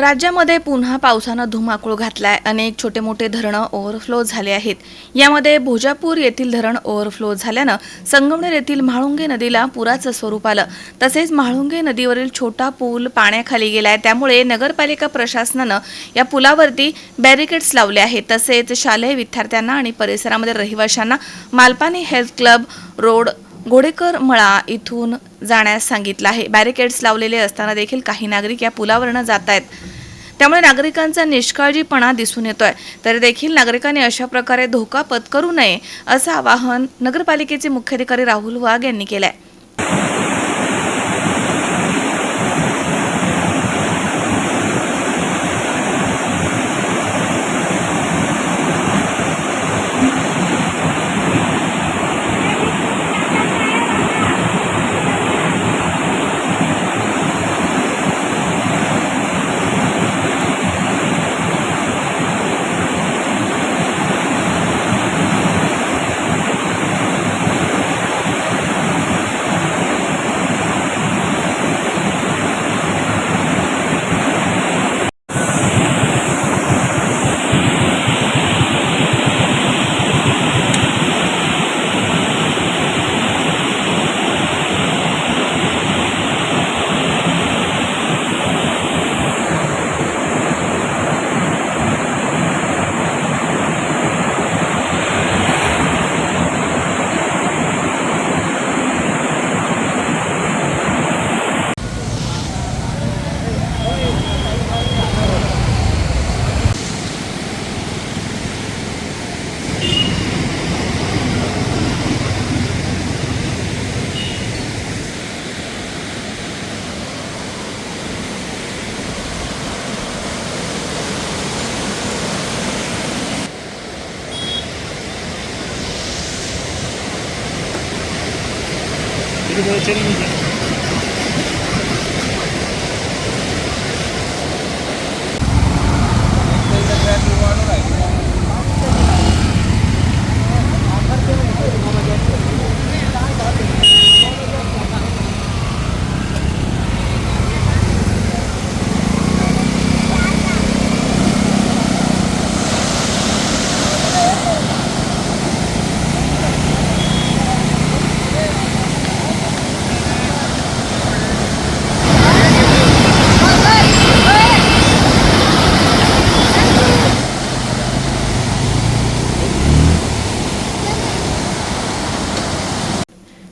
राज्यामध्ये पुन्हा पावसानं धुमाकूळ घातलाय. अनेक छोटे मोठे धरणं ओव्हरफ्लो झाले आहेत. यामध्ये भोजापूर येथील धरण ओव्हरफ्लो झाल्यानं संगमनेर येथील म्हाळुंगे नदीला पुराचं स्वरूप आलं. तसेच म्हाळुंगे नदीवरील छोटा पूल पाण्याखाली गेलाय. त्यामुळे नगरपालिका प्रशासनानं या पुलावरती बॅरिकेड्स लावले आहेत. तसेच शालेय विद्यार्थ्यांना आणि परिसरामध्ये रहिवाशांना Malpani health club road Ghodekar मळा इथून जाण्यास सांगितलं आहे. बॅरिकेड्स लावलेले असताना देखील काही नागरिक या पुलावरनं जात आहेत त्यामुळे नागरिकांचा निष्काळजीपणा दिसून येतोय. तरी देखील नागरिकांनी अशा प्रकारे धोका पत्करू नये असं आवाहन नगरपालिकेचे मुख्याधिकारी राहुल वाघ यांनी Good day, Jenny.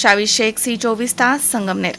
Shavi Shekh C चोवीस तास संगमनेर.